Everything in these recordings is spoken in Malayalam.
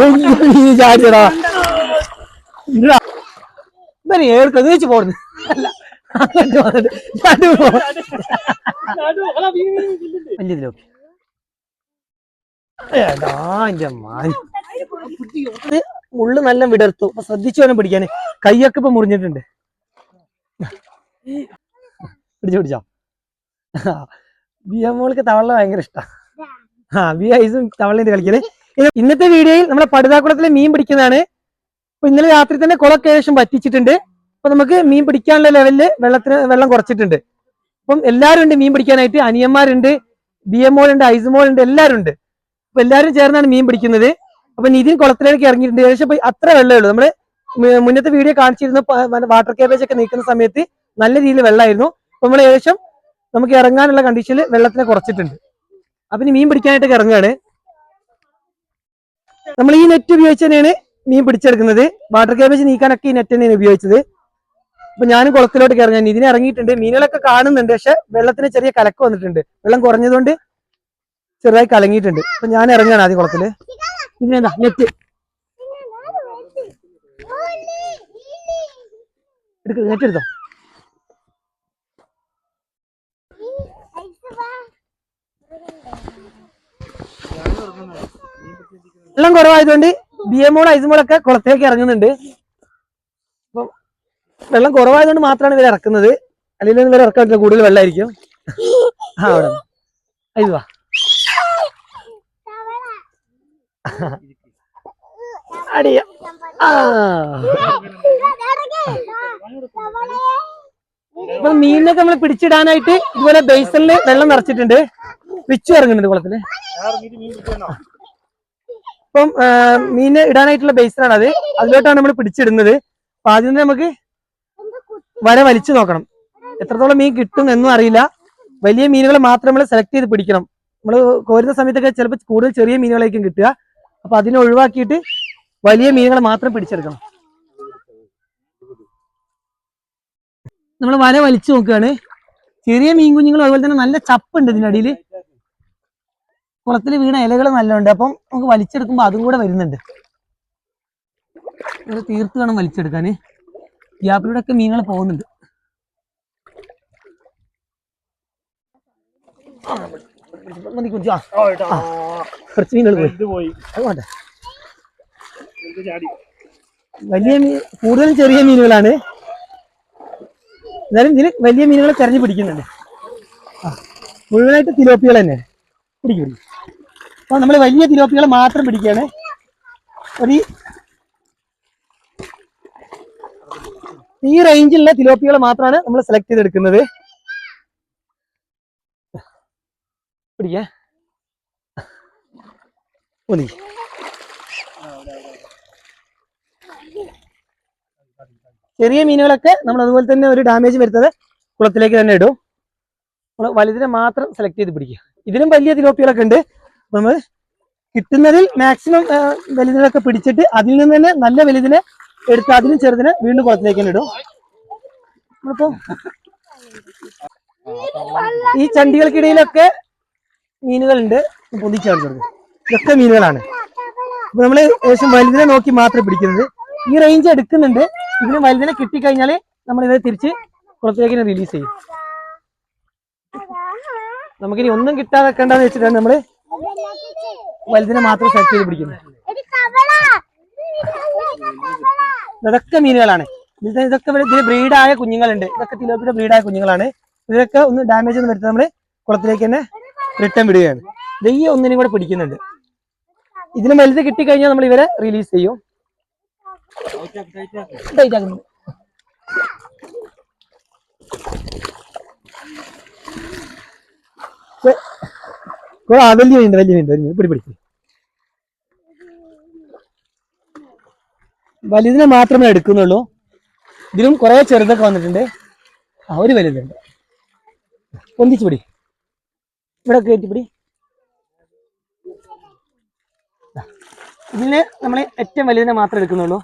വലിയ ചാടിയടാ. ഇല്ലടാ ഇവന് ഏർക്ക് തേച്ച് പോടുന്നു അല്ല അങ്ങോട്ട് വന്നിട്ട് നടു പോ. വലിയ ഇതിലോ ഏടാ എന്റെ മാൻ. ഇത് മുള്ളു നല്ല വിടർത്തു. അപ്പൊ ശ്രദ്ധിച്ചു വേണം പിടിക്കാന്. കൈയൊക്കെ ഇപ്പൊ മുറിഞ്ഞിട്ടുണ്ട്. പിടിച്ചു പിടിച്ചോ. ബിയ മോൾക്ക് തവള ഭയങ്കര ഇഷ്ടാ. ആ ഐസും തവളയും കളിക്കൽ? ഇന്നത്തെ വീഡിയോയിൽ നമ്മുടെ പടുതാക്കുളത്തിലെ മീൻ പിടിക്കുന്നതാണ്. അപ്പൊ ഇന്നലെ രാത്രി തന്നെ കുളമൊക്കെ ഏകദേശം പറ്റിച്ചിട്ടുണ്ട് അപ്പൊ നമുക്ക് മീൻ പിടിക്കാനുള്ള ലെവലിൽ വെള്ളത്തിന് വെള്ളം കുറച്ചിട്ടുണ്ട്. അപ്പം എല്ലാവരും ഉണ്ട് മീൻ പിടിക്കാനായിട്ട്. അനിയന്മാരുണ്ട് ബി എം ഉണ്ട് ഐസുമോൾ ഉണ്ട് എല്ലാവരും ഉണ്ട് അപ്പൊ എല്ലാവരും ചേർന്നാണ് മീൻ പിടിക്കുന്നത്. അപ്പൊ നിതിൻ കുളത്തിലേക്ക് ഇറങ്ങിയിട്ടുണ്ട്. ഏകദേശം അത്ര വെള്ളമേ ഉള്ളൂ. നമ്മൾ മുന്നത്തെ വീഡിയോ കാണിച്ചിരുന്ന വാട്ടർ കേബേജ് ഒക്കെ നീക്കുന്ന സമയത്ത് നല്ല രീതിയിൽ വെള്ളമായിരുന്നു. നമ്മൾ ഏകദേശം നമുക്ക് ഇറങ്ങാനുള്ള കണ്ടീഷനിൽ വെള്ളത്തിനെ കുറച്ചിട്ടുണ്ട്. അപ്പൊ മീൻ പിടിക്കാനായിട്ടൊക്കെ ഇറങ്ങുകയാണ് നമ്മൾ ഈ നെറ്റ് ഉപയോഗിച്ച് തന്നെയാണ് മീൻ പിടിച്ചെടുക്കുന്നത്. വാട്ടർ കേബേജ് നീക്കാനൊക്കെ ഈ നെറ്റ് തന്നെയാണ് ഉപയോഗിച്ചത്. അപ്പൊ ഞാനും കുളത്തിലോട്ട് കയറി. ഞാൻ ഇതിനെ ഇറങ്ങിയിട്ടുണ്ട്. മീനുകളൊക്കെ കാണുന്നുണ്ട്. പക്ഷെ വെള്ളത്തിന് ചെറിയ കലക്ക് വന്നിട്ടുണ്ട്. വെള്ളം കുറഞ്ഞതുകൊണ്ട് ചെറുതായി കലങ്ങിയിട്ടുണ്ട്. അപ്പൊ ഞാൻ ഇറങ്ങാണ് ആദ്യം കുളത്തിൽ. ഇതിനെന്താ നെറ്റ് എടുക്ക നെറ്റ് എടുത്തോ? വെള്ളം കുറവായതുകൊണ്ട് ബി എമ്മോൾ ഐസുമോളൊക്കെ കുളത്തിലേക്ക് ഇറങ്ങുന്നുണ്ട്. അപ്പം വെള്ളം കുറവായതുകൊണ്ട് മാത്രമാണ് ഇവർ ഇറക്കുന്നത്. അല്ലെങ്കിൽ ഇവർ ഇറക്കാൻ പറ്റില്ല കൂടുതൽ വെള്ളമായിരിക്കും. ആ അവിടെ ഐസ് വാ. അടിയ ആ. മീനൊക്കെ നമ്മൾ പിടിച്ചിടാനായിട്ട് ഇതുപോലെ ബേസണിൽ വെള്ളം നിറച്ചിട്ടുണ്ട്. വിച്ചു ഇറങ്ങുന്നുണ്ട് കുളത്തിൽ. ഇപ്പം മീനിനെ മീന് ഇടാനായിട്ടുള്ള ബേസിനാണ് അത് അതിലോട്ടാണ് നമ്മൾ പിടിച്ചിടുന്നത്. അപ്പൊ ആദ്യം തന്നെ നമുക്ക് വര വലിച്ചു നോക്കണം. എത്രത്തോളം മീൻ കിട്ടും എന്നും അറിയില്ല. വലിയ മീനുകൾ മാത്രം നമ്മൾ സെലക്ട് ചെയ്ത് പിടിക്കണം. നമ്മൾ കോരുന്ന സമയത്തൊക്കെ ചിലപ്പോൾ കൂടുതൽ ചെറിയ മീനുകളായിരിക്കും കിട്ടുക. അപ്പൊ അതിനെ ഒഴിവാക്കിയിട്ട് വലിയ മീനുകൾ മാത്രം പിടിച്ചെടുക്കണം. നമ്മൾ വല വലിച്ചു നോക്കുകയാണ്. ചെറിയ മീൻ കുഞ്ഞുങ്ങളും അതുപോലെ തന്നെ നല്ല ചപ്പുണ്ട് ഇതിനടിയിൽ കുളത്തിൽ വീണ ഇലകൾ നല്ലുണ്ട്. അപ്പം നമുക്ക് വലിച്ചെടുക്കുമ്പോൾ അതും കൂടെ വരുന്നുണ്ട്. ഇത് തീർത്ത് വേണം വലിച്ചെടുക്കാൻ ഗ്യാപ്പിലൂടെ ഒക്കെ മീനുകൾ പോകുന്നുണ്ട്. കുറച്ച് മീനുകൾ പോയി. വലിയ മീൻ കൂടുതലും ചെറിയ മീനുകളാണ്. എന്നാലും ഇതിന് വലിയ മീനുകളെ തെരഞ്ഞു പിടിക്കുന്നുണ്ട്. മുഴുവനായിട്ട് തിലോപ്പികൾ തന്നെ. പിടിക്കും. അപ്പൊ നമ്മൾ വലിയ തിലോപ്പികളെ മാത്രം പിടിക്കുകയാണ് ഒരു ഈ റേഞ്ചിലുള്ള തിലോപ്പികൾ മാത്രമാണ് നമ്മൾ സെലക്ട് ചെയ്തെടുക്കുന്നത്. പിടിക്കാ. ചെറിയ മീനുകളൊക്കെ നമ്മൾ അതുപോലെ തന്നെ ഒരു ഡാമേജ് വരുത്തത് കുളത്തിലേക്ക് തന്നെ ഇടും. നമ്മൾ വലുതിനെ മാത്രം സെലക്ട് ചെയ്ത് പിടിക്കുക. ഇതിലും വലിയ തിലോപ്പികളൊക്കെ ഉണ്ട്. നമ്മൾ കിട്ടുന്നതിൽ മാക്സിമം വലുതിനൊക്കെ പിടിച്ചിട്ട് അതിൽ നിന്ന് തന്നെ നല്ല വലുതിനെ എടുത്ത് അതിലും ചെറുതിനെ വീണ്ടും കുളത്തിലേക്ക് തന്നെ ഇടും. നമ്മളിപ്പോ ഈ ചണ്ടികൾക്കിടയിലൊക്കെ മീനുകളുണ്ട്. പൊതിച്ചാടി കൊടുക്കും ഇതൊക്കെ മീനുകളാണ്. അപ്പൊ നമ്മൾ ഏകദേശം വലുതിനെ നോക്കി മാത്രം പിടിക്കുന്നത്. ഈ റേഞ്ച് എടുക്കുന്നുണ്ട്. ഇതിന് വലുതിനെ കിട്ടിക്കഴിഞ്ഞാൽ നമ്മൾ ഇവരെ തിരിച്ച് പുറത്തേക്ക് റിലീസ് ചെയ്യും. നമുക്കിനി ഒന്നും കിട്ടാതെ വെക്കണ്ടെന്ന് വെച്ചിട്ടാണ് നമ്മൾ വലുതിനെ മാത്രം സെലക്ട് ചെയ്ത് പിടിക്കുന്നു. ഇതൊക്കെ മീനുകളാണ്. ഇത് ഇതൊക്കെ ഇതിന് ബ്രീഡായ കുഞ്ഞുങ്ങളുണ്ട്. ഇതൊക്കെ തിലോപ്പിയുടെ ബ്രീഡായ കുഞ്ഞുങ്ങളാണ്. ഇതൊക്കെ ഒന്ന് ഡാമേജ് ഒന്നും വരുത്താൻ നമ്മൾ കുളത്തിലേക്ക് തന്നെ റിട്ടേൺ വിടുകയാണ്. ഇത് ഒന്നിനും കൂടെ പിടിക്കുന്നുണ്ട്. ഇതിന് വലുത് കിട്ടിക്കഴിഞ്ഞാൽ നമ്മൾ ഇവരെ റിലീസ് ചെയ്യും. ടൈറ്റ് ആ വലിയ മീനുണ്ട് വലിയ മീനുണ്ട് വലിയ പിടി പിടി. വലുതിനെ മാത്രമേ എടുക്കുന്നുള്ളൂ. ഇതിലും കുറെ ചെറുതൊക്കെ വന്നിട്ടുണ്ട്. ആ ഒരു വലുതുണ്ട്. പൊന്തിച്ചു പിടി. ഇവിടെ കയറ്റി പിടി. ഇതിന് നമ്മൾ ഏറ്റവും വലുതിനെ മാത്രമേ എടുക്കുന്നുള്ളൂ.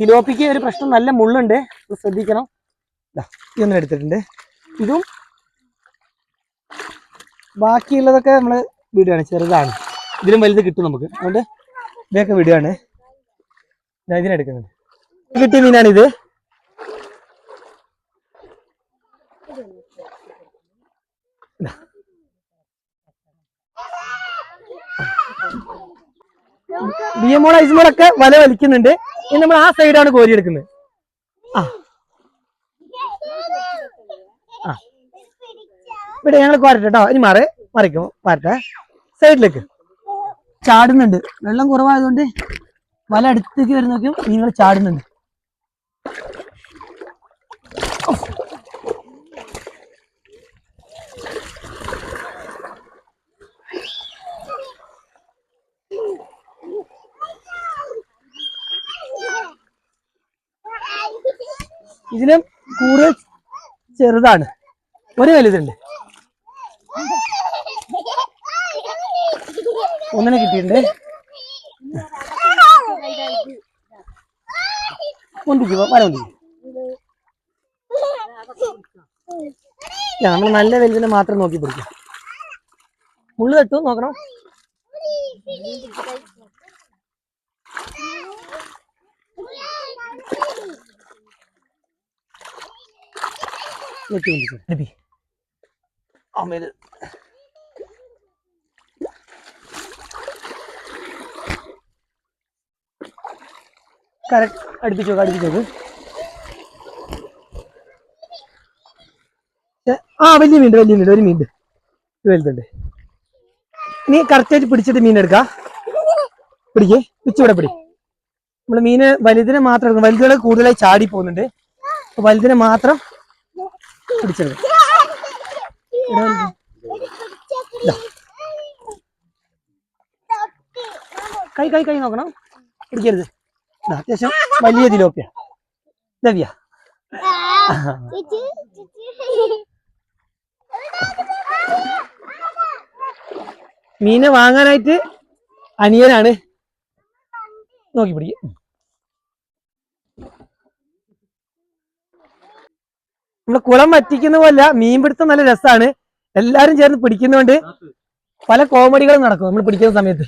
തിലോപ്പിക്ക് ഒരു പ്രശ്നം നല്ല മുള്ളുണ്ട്. ശ്രദ്ധിക്കണം. ഇതൊന്നും എടുത്തിട്ടുണ്ട്. ഇതും ബാക്കിയുള്ളതൊക്കെ നമ്മൾ വീടാണ് ചെറുതാണ്. ഇതിലും വലുത് കിട്ടും നമുക്ക്. അതുകൊണ്ട് ഇതൊക്കെ വീടാണ് ഞാൻ ഇതിനെടുക്കുന്നത് കിട്ടിയ മീനാണിത് ബി എം മോൾ ഐസ്മോളൊക്കെ വല വലിക്കുന്നുണ്ട്. ഇനി നമ്മൾ ആ സൈഡാണ് കോരിയെടുക്കുന്നത് ആ. ആ. ഇവിടെ ഞങ്ങൾ കോരട്ടെ കേട്ടോ ഇനി മാറി. മറിക്കും. പാരട്ടെ. സൈഡിലേക്ക്. ചാടുന്നുണ്ട്. വെള്ളം കുറവായതുകൊണ്ട് വല അടുത്തേക്ക് വരുന്നൊക്കെയും നിങ്ങൾ ചാടുന്നുണ്ട്. ഇതിലും കൂടുതൽ ചെറുതാണ്. ഒരു വലുതുണ്ട്. ഒന്നിനെ കിട്ടിയിട്ടുണ്ട്. നമ്മൾ നല്ല വലുതിനെ മാത്രം നോക്കി പിടിക്കാം. മുള്ളു തട്ടും നോക്കണം. വെച്ച് കൊണ്ടിരിക്കും എടുപ്പി കറക്റ്റ് അടുപ്പിച്ച് നോക്ക് ആ വലിയ മീൻ വലിയ മീൻ ഒരു ഇത് വലുതുണ്ട്. നീ കറക്റ്റായിട്ട് പിടിച്ചിട്ട് മീൻ എടുക്കാം. പിടിക്കേ പിച്ചിവിടെ പിടി. നമ്മൾ മീന് വലുതിനെ മാത്രം എടുക്കും വലുതുകൾ കൂടുതലായി ചാടി പോകുന്നുണ്ട്. അപ്പൊ വലുതിനെ മാത്രം പിടിച്ചെടുക്കും. കൈ കൈ കൈ നോക്കണം. പിടിക്കരുത്. അത്യാവശ്യം വലിയ തിലോപ്പിയ. ദവ്യ മീനെ വാങ്ങാനായിട്ട് അനിയനാണ്. നോക്കി പിടിക്ക. നമ്മൾ കുളം വറ്റിക്കുന്ന പോലെ മീൻ പിടുത്തം നല്ല രസമാണ് എല്ലാരും ചേർന്ന് പിടിക്കുന്നോണ്ട് പല കോമഡികളും നടക്കും നമ്മൾ പിടിക്കുന്ന സമയത്ത്.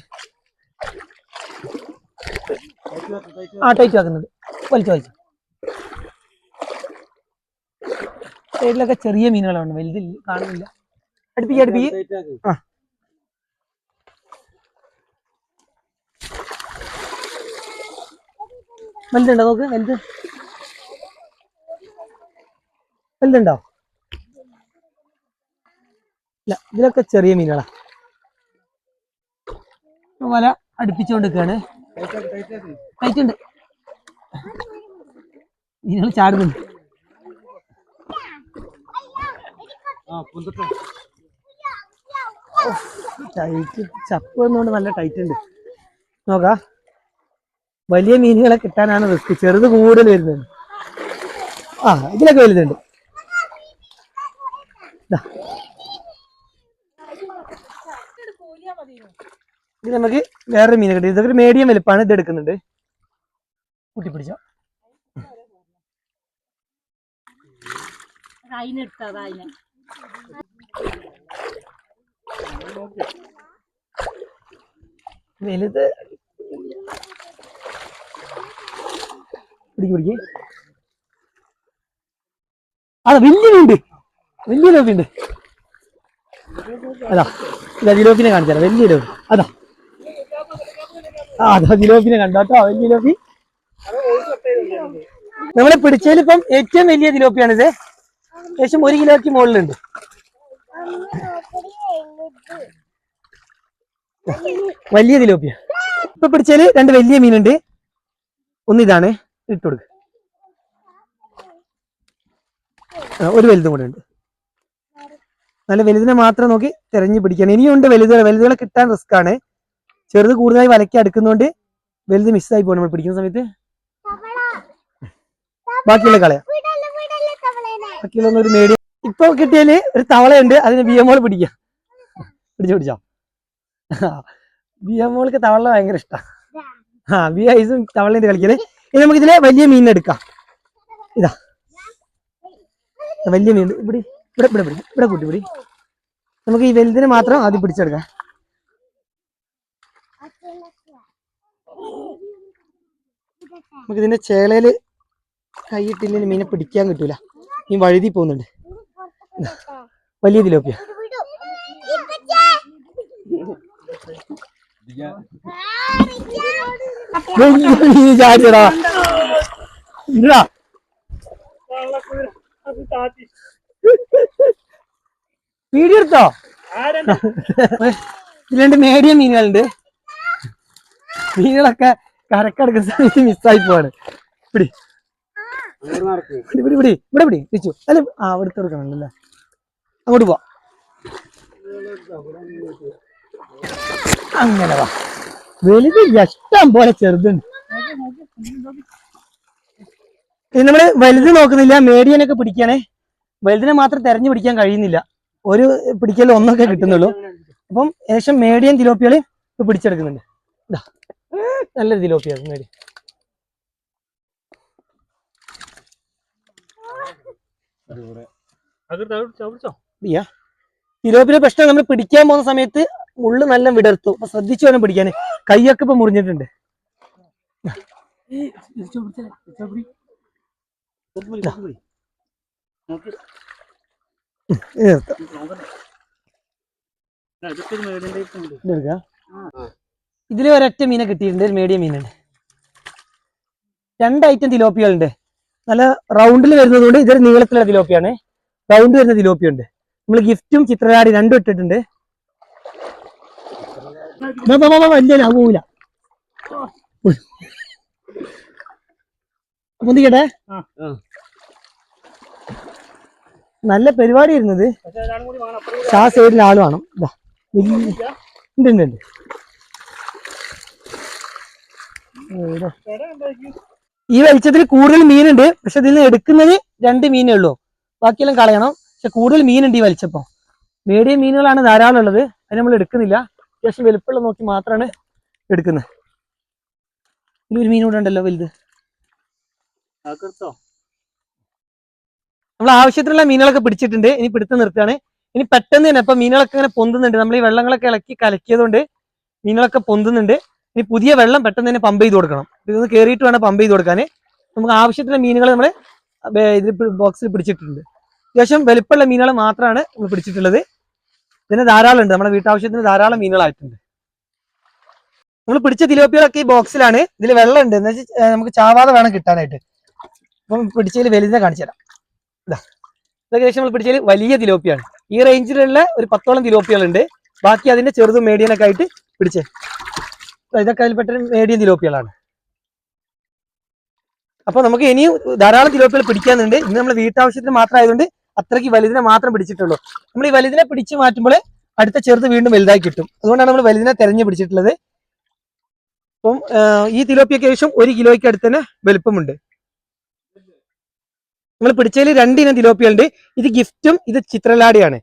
ആ ടൈറ്റ് ആക്കുന്നുണ്ട് വലിച്ചു വലിച്ചു. സൈഡിലൊക്കെ ചെറിയ മീനുകളാണ്. വലുതില്ല കാണുന്നില്ല. അടുപ്പിക്ക് അടുപ്പിക്ക്. ആ. വലുതുണ്ടോ നോക്ക്? വലുത്. വലുതുണ്ടോ? ഇല്ല ഇതിലൊക്കെ ചെറിയ മീനുകളാ. വല അടുപ്പിച്ചുകൊണ്ടിരിക്കുകയാണ് ടൈറ്റ് ഉണ്ട് മീനുകൾ ചാടുന്നുണ്ട്. ടൈറ്റ് ചപ്പ് വന്നുകൊണ്ട് നല്ല ടൈറ്റ് ഉണ്ട് നോക്കാ. വലിയ മീനുകളെ കിട്ടാനാണ് റിസ്ക്. ചെറുത് കൂടുതൽ വരുന്നത് ആ ഇതിലൊക്കെ വലുതുണ്ട്. ദാ. ഇത് നമുക്ക് വേറൊരു മീൻ കിട്ടി. ഇതൊക്കെ മീഡിയം വലുപ്പാണ് ഇത് എടുക്കുന്നുണ്ട്. കൂട്ടി പിടിച്ചോ വലുത്. പിടിക്ക് പിടിക്ക്. അതെ വലിയ മീനുണ്ട്. വലിയ ലോപ്പിണ്ട് അതാ ഇതാ ജിലോപ്പിനെ കാണിച്ചാലോ വലിയ ലോപ്പി അതാ. അതാ കണ്ടോട്ടോ വലിയ ലോബി നമ്മളെ പിടിച്ചതിൽ ഇപ്പം ഏറ്റവും വലിയ ജിലോപ്പിയാണിത് ഏകദേശം ഒരു കിലോയ്ക്ക് മുകളിലുണ്ട്. വലിയ ദിലോപ്പിയാ ഇപ്പൊ പിടിച്ചാൽ രണ്ട് വലിയ മീനുണ്ട്. ഒന്നിതാണ് ഇട്ടുകൊടുക്ക ഇട്ട് കൊടുക്ക. ഒരു വലുതും കൂടെ ഉണ്ട്. നല്ല വലുതിനെ മാത്രം നോക്കി തെരഞ്ഞു പിടിക്കണം. ഇനിയുണ്ട് വലുതുകളെ. വലുതുകളെ കിട്ടാൻ റിസ്ക് ആണ്. ചെറുത് കൂടുതലായി വലക്കി അടുക്കുന്നോണ്ട് വലുത് മിസ്സായി പോകണം നമ്മൾ പിടിക്കുന്ന സമയത്ത്. ബാക്കിയുള്ള കളയാം ബാക്കിയുള്ള ഒരു ഇപ്പൊ കിട്ടിയാൽ ഒരു തവളയുണ്ട്. അതിന് ബി എം ഓൾ പിടിക്കാം. പിടിച്ചോ പിടിച്ചോ. ബി എം ഓൾക്ക് തവള ഭയങ്കര ഇഷ്ടാ. ആ ബി ഐസും തവളയും കളിക്കൽ? ഇനി നമുക്ക് ഇതിലെ വലിയ മീൻ എടുക്കാം. ഇതാ. വലിയ മീൻ. ഇവിടെ ഇവിടെ ഇവിടെ ഇവിടെ കൂട്ടി പിടി നമുക്ക് ഈ വലുതിനെ മാത്രം ആദ്യം പിടിച്ചെടുക്കാം. നമുക്ക് ഇതിന്റെ ചേളയിൽ കൈയിട്ടില്ലെങ്കിൽ മീനെ പിടിക്കാൻ കിട്ടൂല. ഈ വഴുതി പോകുന്നുണ്ട്. വലിയ തിലോപ്പിയ ചാടിയടാ ഇതാ വീഡിയോ എടുത്തോ ഇതിലുണ്ട് മേടിയ മീനുകളുണ്ട്. മീനുകളൊക്കെ കരക്കടക്കുന്ന സമയത്ത് മിസ്സായി പോവാണ്. പിടി. പിടി പിടി ഇവിടെ പിടി. തിരിച്ചു. അല്ല ആ അവിടുത്തെ എടുക്കണല്ലേ അങ്ങോട്ട് പോവാ. അങ്ങനെ വാ. വലുത് ഇഷ്ടം പോലെ ചെറുതുണ്ട്. ഇത് നമ്മൾ വലുത് നോക്കുന്നില്ല മേടിയനൊക്കെ പിടിക്കണേ. വലുതിനെ മാത്രം തെരഞ്ഞു പിടിക്കാൻ കഴിയുന്നില്ല. ഒരു പിടിക്കൽ ഒന്നൊക്കെ കിട്ടുന്നുള്ളൂ. അപ്പം ഏകദേശം മേടിയൻ തിലോപ്പികളെ ഇപ്പൊ പിടിച്ചെടുക്കുന്നുണ്ട്. ഇതാ നല്ലൊരു തിലോപ്പിയാണ് മേടി. തിലോപ്പിയുടെ പ്രശ്നം നമ്മൾ പിടിക്കാൻ പോകുന്ന സമയത്ത് മുള്ളു നല്ല വിടർത്തു. അപ്പൊ ശ്രദ്ധിച്ചു വേണം പിടിക്കാൻ കൈയൊക്കെ ഇപ്പൊ മുറിഞ്ഞിട്ടുണ്ട്. ഇതെടുക്കാം. ഇതിൽ ഒരൊറ്റ മീനെ കിട്ടിയിട്ടുണ്ട് ഒരു മീഡിയം മീനുണ്ട് രണ്ട് ഐറ്റം തിലോപ്പികളുണ്ട്. നല്ല റൗണ്ടിൽ വരുന്നതുകൊണ്ട് ഇതൊരു നീളത്തിലുള്ള തിലോപ്പിയാണ്. റൗണ്ട് വരുന്ന തിലോപ്പിയുണ്ട്. നമ്മൾ ഗിഫ്റ്റും ചിത്രകാരി രണ്ടും ഇട്ടിട്ടുണ്ട്. വലിയ പോവില്ല മുന്തിക്കട്ടെ നല്ല പരിപാടി ഇരുന്നത് ആ സൈഡിൽ ആൾ വേണം. ഉണ്ട് ഉണ്ട്. ഈ വെളിച്ചത്തിൽ കൂടുതൽ മീനുണ്ട്. പക്ഷെ ഇതിൽ നിന്ന് എടുക്കുന്നത് രണ്ട് മീനേ ഉള്ളൂ. ബാക്കിയെല്ലാം കളയണം. പക്ഷെ കൂടുതൽ മീനുണ്ട് ഈ വലിച്ചപ്പോ മീഡിയം മീനുകളാണ് ധാരാളം ഉള്ളത്. അത് നമ്മൾ എടുക്കുന്നില്ല. അത്യാവശ്യം വലുപ്പമുള്ള നോക്കി മാത്രമാണ് എടുക്കുന്നത്. ഇതിലൊരു മീൻ കൂടെ ഉണ്ടല്ലോ വലുത്. നമ്മൾ ആവശ്യത്തിനുള്ള മീനുകളൊക്കെ പിടിച്ചിട്ടുണ്ട്. ഇനി പിടുത്തം നിർത്തുകയാണ്. ഇനി പെട്ടെന്ന് തന്നെ ഇപ്പൊ മീനുകളൊക്കെ ഇങ്ങനെ പൊന്തുന്നുണ്ട്. നമ്മൾ ഈ വെള്ളങ്ങളൊക്കെ ഇളക്കി കലക്കിയതുകൊണ്ട് മീനുകളൊക്കെ പൊന്തുന്നുണ്ട്. ഇനി പുതിയ വെള്ളം പെട്ടെന്ന് തന്നെ പമ്പ് ചെയ്ത് കൊടുക്കണം. ഇതൊന്ന് കയറിയിട്ട് വേണം പമ്പ് ചെയ്ത് കൊടുക്കാൻ നമുക്ക് ആവശ്യത്തിന് മീനുകൾ നമ്മൾ ഇതിൽ ബോക്സിൽ പിടിച്ചിട്ടുണ്ട്. അത്യാവശ്യം വലുപ്പമുള്ള മീനുകൾ മാത്രമാണ് നമ്മൾ പിടിച്ചിട്ടുള്ളത്. പിന്നെ ധാരാളം ഉണ്ട് നമ്മുടെ വീട്ടാവശ്യത്തിന് ധാരാളം മീനുകളായിട്ടുണ്ട്. നമ്മൾ പിടിച്ച തിലോപ്പികളൊക്കെ ഈ ബോക്സിലാണ് ഇതിൽ വെള്ളം ഉണ്ട് എന്ന് നമുക്ക് ചാവാതെ വേണം കിട്ടാനായിട്ട്. അപ്പം പിടിച്ചതിൽ വലുതിനെ കാണിച്ചു തരാം. ഇതാ. ഇതൊക്കെ നമ്മൾ പിടിച്ചതിൽ വലിയ തിലോപ്പിയാണ്. ഈ റേഞ്ചിലുള്ള ഒരു പത്തോളം തിലോപ്പികളുണ്ട്. ബാക്കി അതിന്റെ ചെറുതും മീഡിയനൊക്കെ ആയിട്ട് പിടിച്ചേ. ഇതൊക്കെ അതിൽപ്പെട്ട മീഡിയം തിലോപ്പികളാണ്. അപ്പൊ നമുക്ക് ഇനിയും ധാരാളം തിലോപ്പികൾ പിടിക്കാനുണ്ട്. ഇന്ന് നമ്മൾ വീട്ടാവശ്യത്തിന് മാത്രം ആയതുകൊണ്ട് അത്രയ്ക്ക് വലുതിനെ മാത്രം പിടിച്ചിട്ടുള്ളൂ. നമ്മൾ ഈ വലുതിനെ പിടിച്ചു മാറ്റുമ്പോൾ അടുത്ത ചെറുത് വീണ്ടും വലുതായി കിട്ടും. അതുകൊണ്ടാണ് നമ്മൾ വലുതിനെ തെരഞ്ഞു പിടിച്ചിട്ടുള്ളത്. അപ്പം ഈ തിലോപ്പിയൊക്കെ ഏകദേശം ഒരു കിലോയ്ക്ക് അടുത്ത് തന്നെ വലുപ്പമുണ്ട്. നമ്മൾ പിടിച്ചതിൽ രണ്ടിനം തിലോപ്പിയുണ്ട് ഇത് ഗിഫ്റ്റും ഇത് ചിത്രലാടിയാണ്.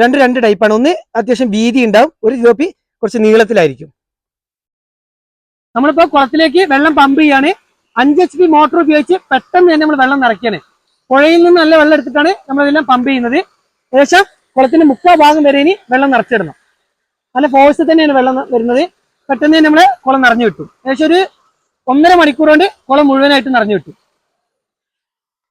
രണ്ട് രണ്ട് ടൈപ്പാണ്. ഒന്ന് അത്യാവശ്യം വീതി ഉണ്ടാവും. ഒരു തിലോപ്പി കുറച്ച് നീളത്തിലായിരിക്കും. നമ്മളിപ്പോ കുളത്തിലേക്ക് വെള്ളം പമ്പ് ചെയ്യാണ്. അഞ്ച് എച്ച് പി മോട്ടോർ ഉപയോഗിച്ച് പെട്ടെന്ന് തന്നെ നമ്മൾ വെള്ളം നിറയ്ക്കാണ്. പുഴയിൽ നിന്ന് നല്ല വെള്ളം എടുത്തിട്ടാണ് നമ്മൾ ഇതെല്ലാം പമ്പ് ചെയ്യുന്നത്. ഏകദേശം കുളത്തിന്റെ മുക്കാ ഭാഗം വരെ ഇനി വെള്ളം നിറച്ചിടണം. നല്ല ഫോഴ്സ് തന്നെയാണ് വെള്ളം വരുന്നത്. പെട്ടെന്ന് തന്നെ നമ്മൾ കുളം നിറഞ്ഞു കിട്ടും. ഏകദേശം ഒരു ഒന്നര മണിക്കൂർ കൊണ്ട് കുളം മുഴുവനായിട്ട് നിറഞ്ഞു കിട്ടും.